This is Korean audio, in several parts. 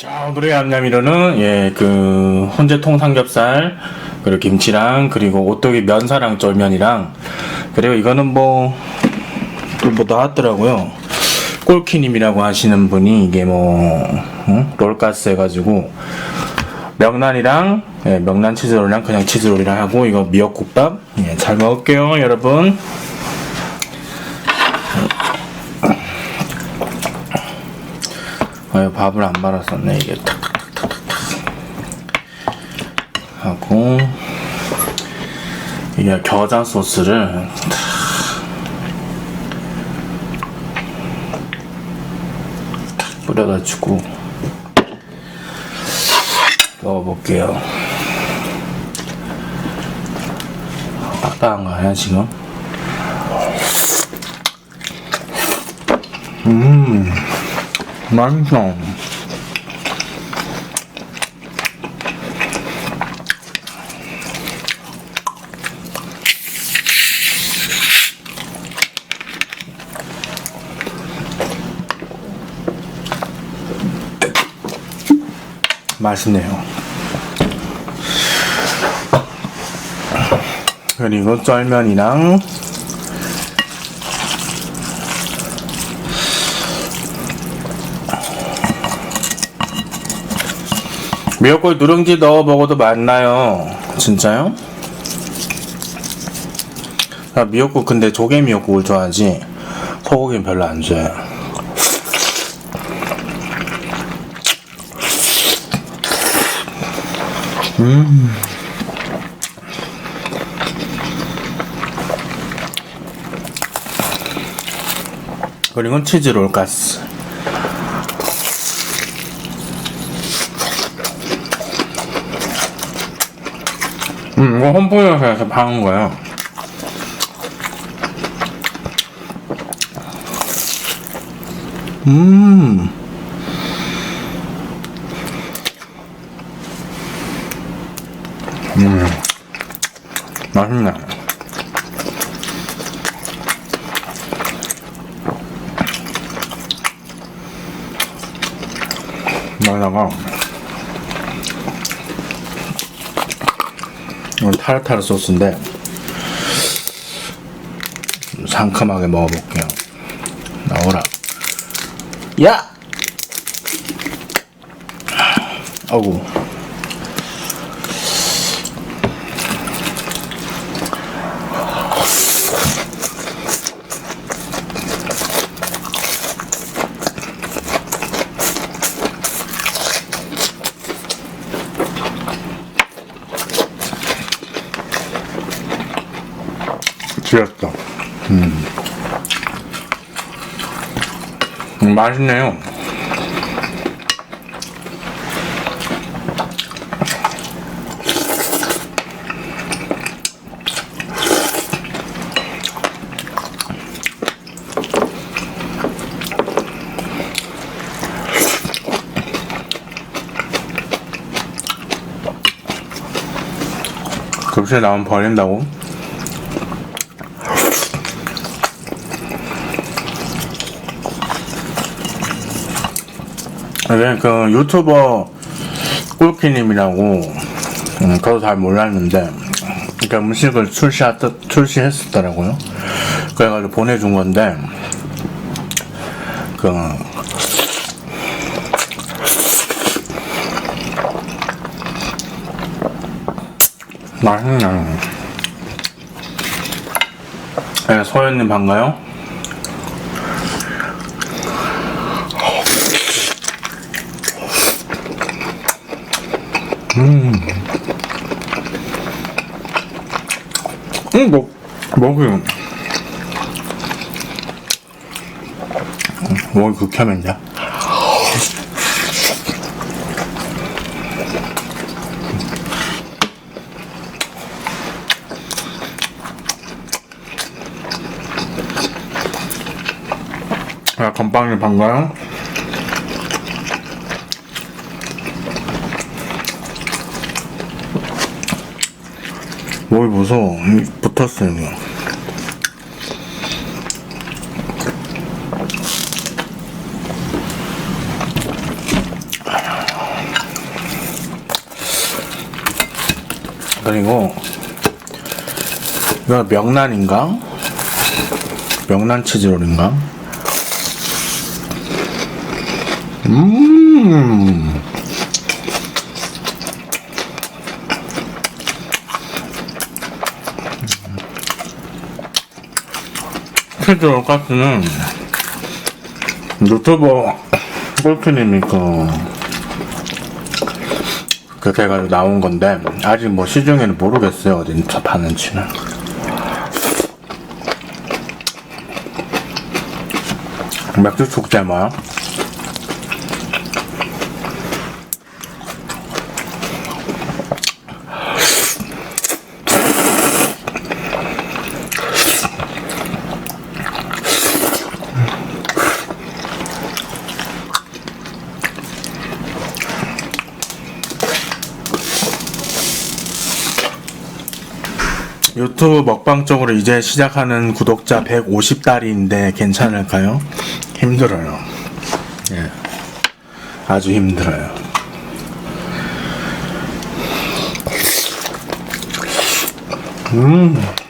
자, 오늘의 얌얌이로는, 예, 그, 혼재통 삼겹살, 그리고 김치랑, 그리고 오뚜기 면사랑 쫄면이랑, 그리고 이거는 뭐, 또뭐 나왔더라고요. 꼴키님이라고 하시는 분이 이게 뭐, 응? 롤가스 해가지고, 명란이랑, 예, 명란 치즈롤이랑 그냥 치즈롤이랑 하고, 이거 미역국밥, 예, 잘 먹을게요, 여러분. 아유, 밥을 안 말았었네, 이게. 탁탁탁탁탁. 하고, 이게 겨자 소스를 탁. 탁 뿌려가지고, 먹어볼게요. 빡빡한가요, 지금? 맛있어. 맛있네요. 그리고 쫄면이랑 미역국 누룽지 넣어 먹어도 맛나요. 진짜요? 나 미역국 근데 조개 미역국을 좋아하지 소고기는 별로 안 좋아해요. 그리고 치즈 롤가스. 음, 이거 홈플러스에서 파는 거예요. 음. 음. 맛있네. 여기다가 이건 타르타르 소스인데 좀 상큼하게 먹어볼게요. 나오라. 야! 어구. 지렸다. 음. 음, 맛있네요. 급식에 나오면 버린다고? 이게 그 유튜버 꿀키님이라고 음, 저도 잘 몰랐는데 그러니까 음식을 출시하 출시했었더라고요. 그래가지고 보내준 건데 그 맛있네. 네, 소연님 반가요? 응, 뭐, 먹어요. 뭐, 극혐인데? 야, 건빵이 반가요? 무서워. 음, 붙었어요, 그냥. 그리고 이거 명란인가? 명란 치즈롤인가? 음. 치즈롤 가스는 유튜버 꼴프님이 그 그렇게 해가지고 나온 건데 아직 뭐 시중에는 모르겠어요 어디 파는지는. 맥주 축제 뭐야? 유튜브 먹방 쪽으로 이제 시작하는 구독자 150달인데 괜찮을까요? 힘들어요. 예. 아주 힘들어요. 음.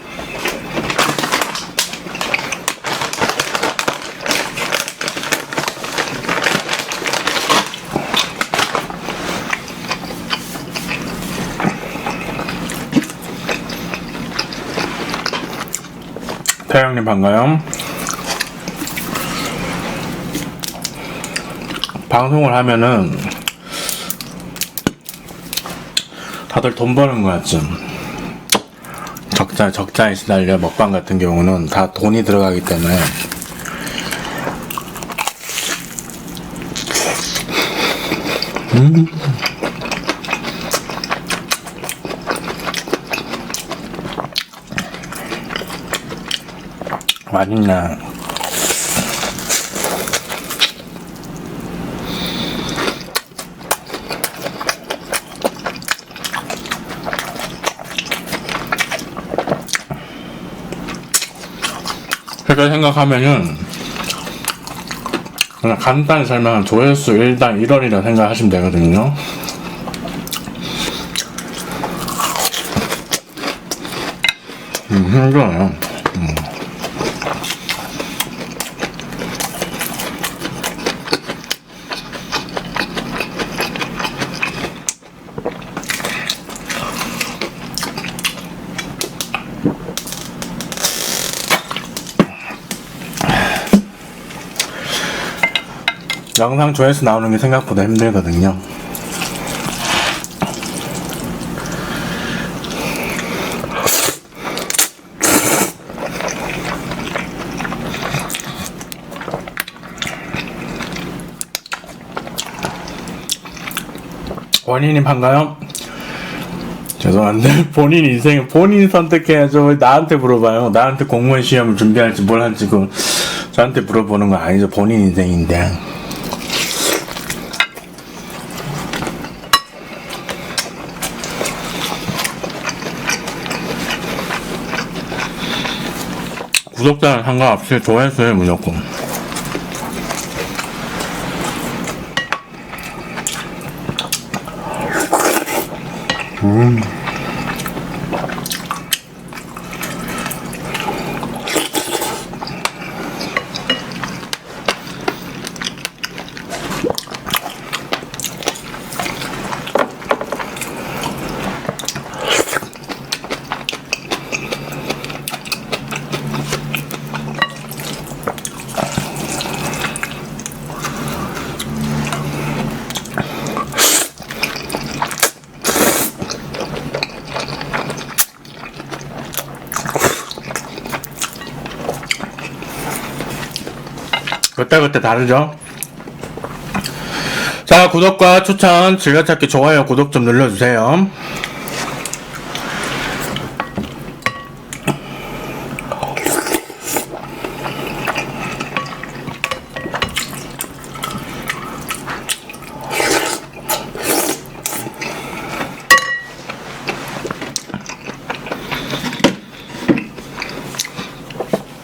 태양님 반가요. 방송을 하면은 다들 돈 버는 거야 좀 적자 적자에 시달려 먹방 같은 경우는 다 돈이 들어가기 때문에 음. 맛있나 그렇게 생각하면은 그냥 간단히 설명하면 조회수 1당 1원이라 생각하시면 되거든요. 음, 힘들어요. 영상 조회수 나오는 게 생각보다 힘들거든요. 원인이 반가요? 죄송한데 본인 인생 본인 선택해야죠 왜 나한테 물어봐요 나한테 공무원 시험을 준비할지 뭘 할지 그 저한테 물어보는 거 아니죠 본인 인생인데 구독자는 상관없이 조회수에 무조건 그때그때 다르죠? 자, 구독과 추천, 즐겨찾기, 좋아요, 구독 좀 눌러주세요.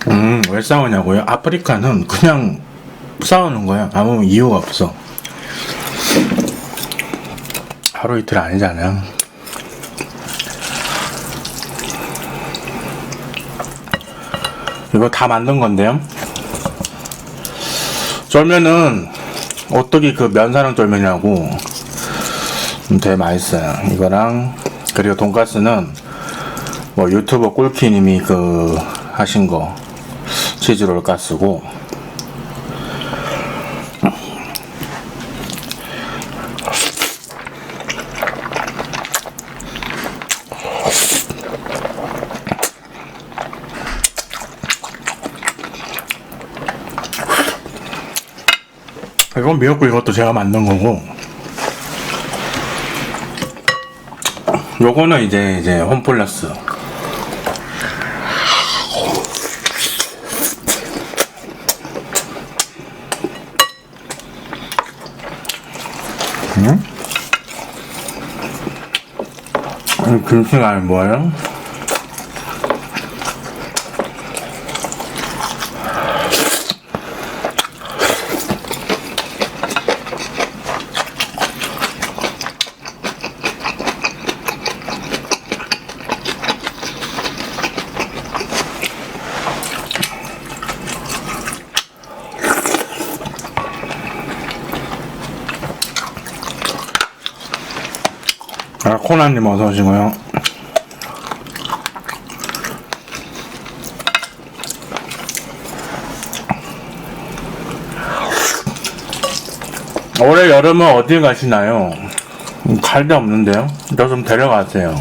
음, 왜 싸우냐고요? 아프리카는 그냥 싸우는 거야. 아무 이유가 없어. 하루 이틀 아니잖아. 이거 다 만든 건데요. 쫄면은 어떻게 그 면사랑 쫄면이라고 음, 되게 맛있어요. 이거랑 그리고 돈가스는 뭐 유튜버 꿀키님이 그 하신 거 치즈롤 가스고 이건 미역국 이것도 제가 만든 거고 요거는 이제 이제 홈플러스 음? 이 김치가 뭐예요? 코나님 어서 오시고요. 올해 여름은 어디 가시나요? 갈 데 없는데요? 저 좀 데려가세요.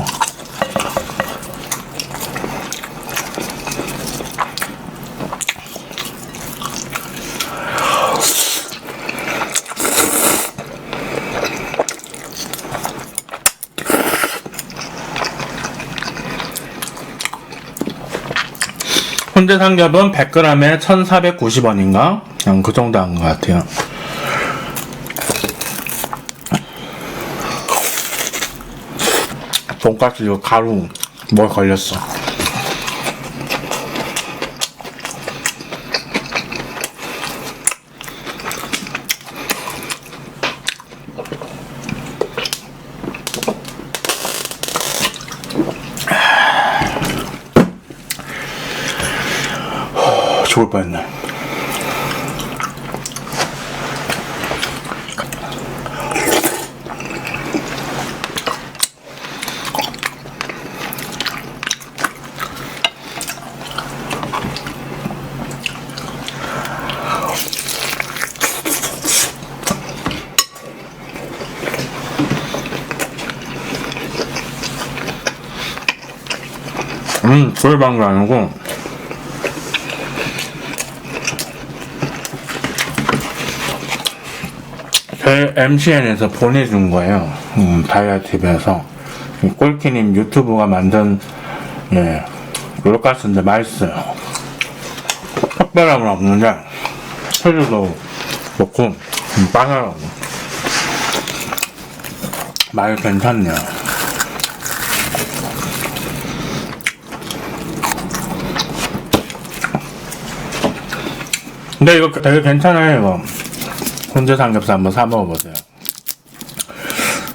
혼재 삼겹은 100g에 1,490원인가? 그냥 그 정도 한 것 같아요. 돈까스 이거 가루 뭐 걸렸어. 죽을 뻔했네. 음, 소리방도 아니고, 저희 MCN에서 보내준 거예요. 음, 다이어트집에서. 이 꼴키님 유튜브가 만든, 예, 로가스인데 맛있어요. 특별함은 없는데, 소주도 음, 바삭하고. 맛이 괜찮네요. 근데 이거 되게 괜찮아요, 이거. 혼자 삼겹살 한번 사 먹어보세요.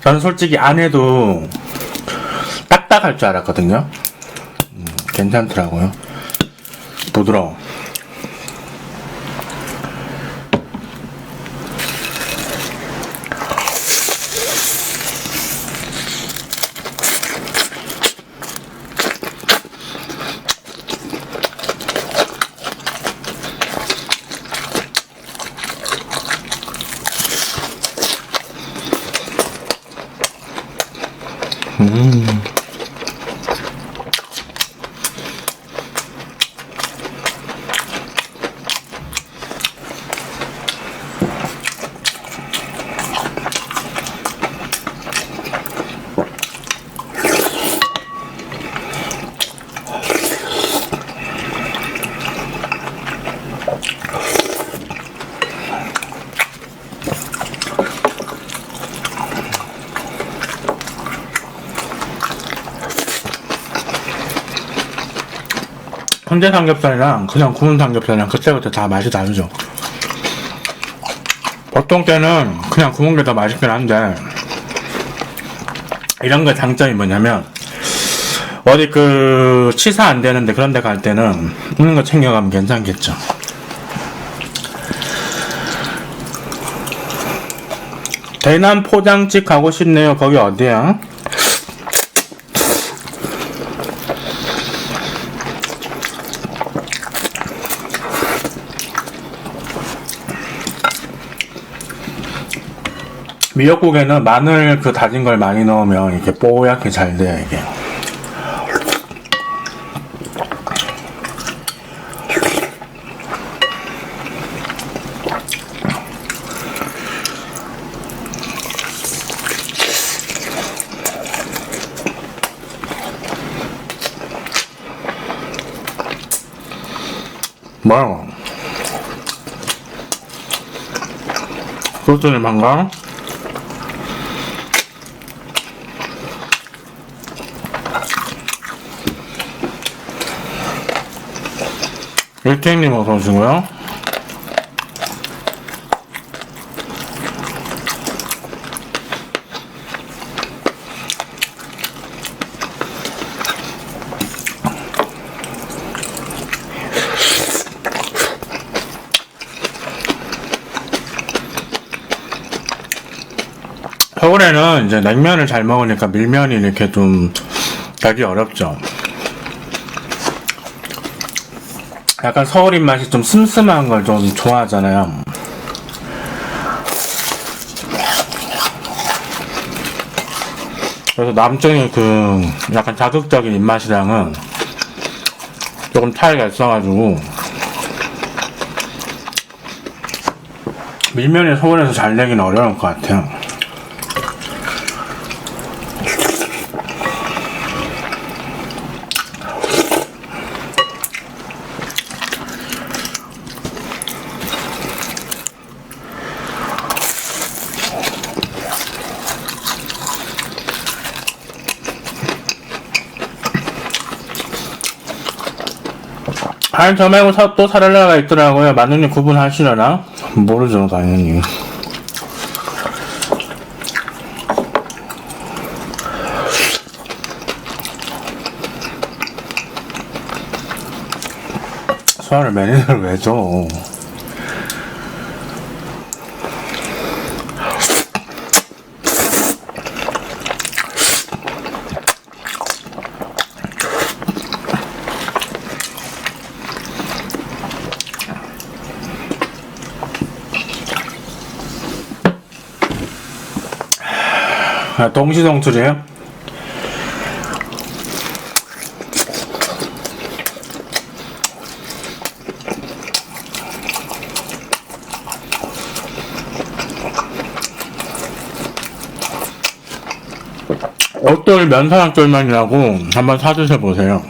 저는 솔직히 안 해도 딱딱할 줄 알았거든요. 음, 괜찮더라고요. 부드러워. 嗯 훈제 삼겹살이랑 그냥 구운 삼겹살이랑 그때그때 다 맛이 다르죠. 보통 때는 그냥 구운 게 더 맛있긴 한데 이런 거 장점이 뭐냐면 어디 그 치사 안 되는데 그런 데 갈 때는 이런 거 챙겨가면 괜찮겠죠. 대남 포장집 가고 싶네요. 거기 어디야? 미역국에는 마늘 그 다진 걸 많이 넣으면 이렇게 뽀얗게 잘 돼요, 이게. 뭐야? 소스를 망가? 일탱님 어서 오시고요. 서울에는 이제 냉면을 잘 먹으니까 밀면이 이렇게 좀 가기 어렵죠. 약간 서울 입맛이 좀 슴슴한 걸 좀 좋아하잖아요. 그래서 남쪽의 그 약간 자극적인 입맛이랑은 조금 차이가 있어가지고 밀면이 서울에서 잘 되기는 어려울 것 같아요. 아니 저 말고 사, 또 사랄라가 있더라고요 마누님 구분하시려나? 모르죠 당연히 수화를 매니저를 왜 줘? 아, 동시동출이에요? 어떨 면사랑 쫄면이라고 한번 사드셔 보세요.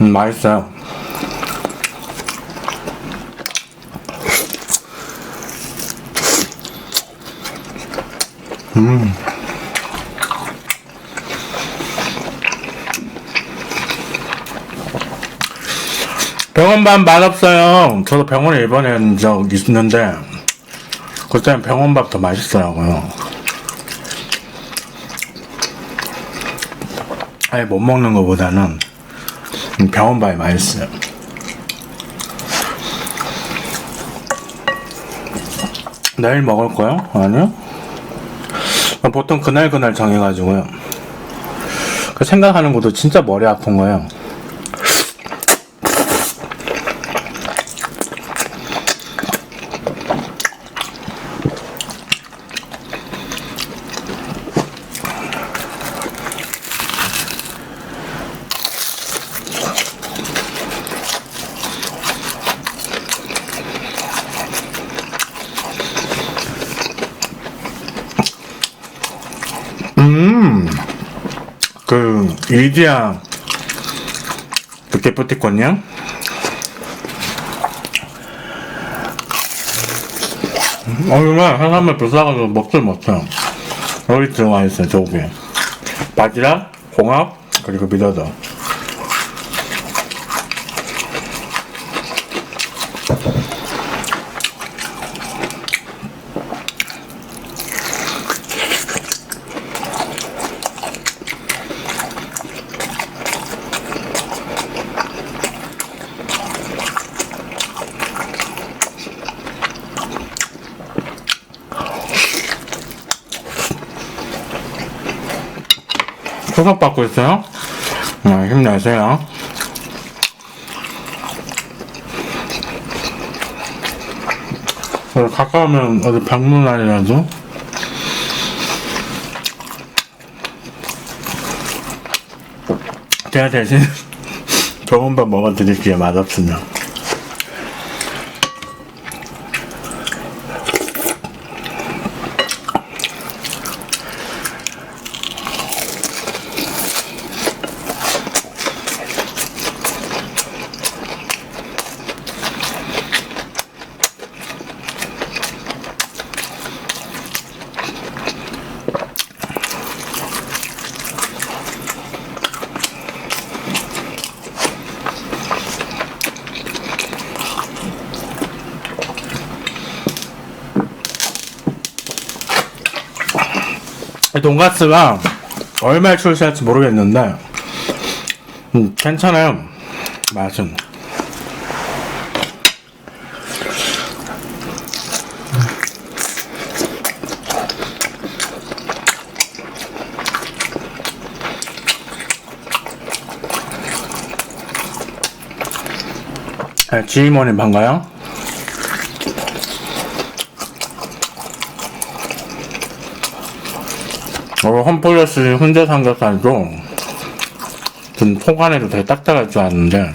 음, 맛있어요. 병원 밥 맛없어요. 저도 병원에 입원한 적 있는데, 그때는 병원 밥 더 맛있더라고요. 아예 못 먹는 것보다는 병원 밥이 맛있어요. 내일 먹을 거요? 아니요? 보통 그날 그날 정해가지고요. 그 생각하는 것도 진짜 머리 아픈 거예요. 그 이디야 부티부티콘이요? 어이가 사람을 비싸가지고 먹질 못해요. 여기 들어가 있어요, 저기. 바지락, 홍합, 그리고 미더더. 수석받고 있어요? 네, 힘내세요. 어, 가까우면 어디 방문하이라도 제가 대신 좋은 밥 먹어드릴게요 맛없으면 돈가스가 얼마에 출시할지 모르겠는데 음, 괜찮아요 맛은 네, 지임원님 반가요? 어, 홈플러스 훈제 삼겹살도 좀 속 안에도 되게 딱딱할 줄 알았는데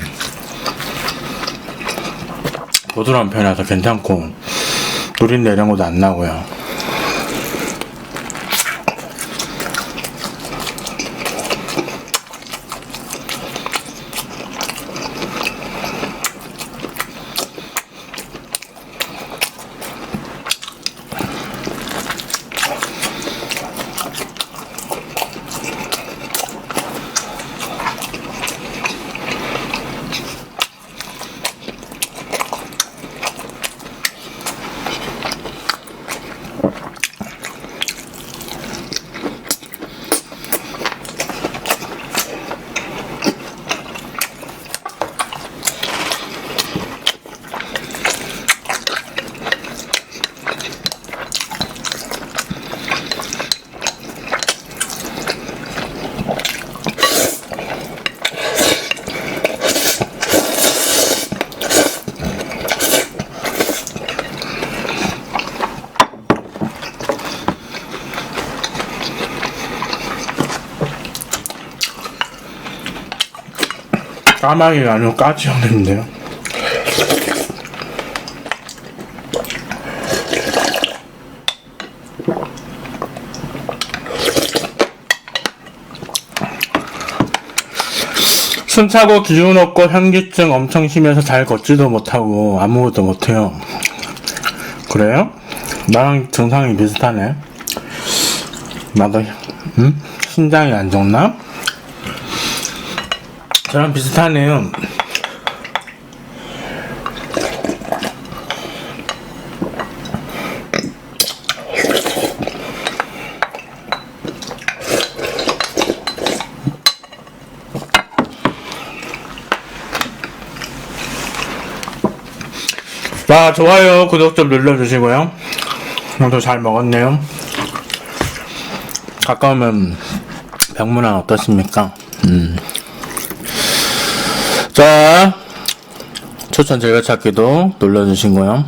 부드러운 편이라서 괜찮고 누린내 이런 것도 안 나고요 까마귀가 아니고 까치 형님인데요 숨차고 기운 없고 현기증 엄청 심해서 잘 걷지도 못하고 아무것도 못해요. 그래요? 나랑 증상이 비슷하네. 나도 음? 신장이 안 좋나? 저랑 비슷하네요. 자, 좋아요, 구독 좀 눌러주시고요. 오늘도 잘 먹었네요. 가까우면 병문안 어떻습니까? 음. 자, 추천 즐겨찾기도 눌러주시고요.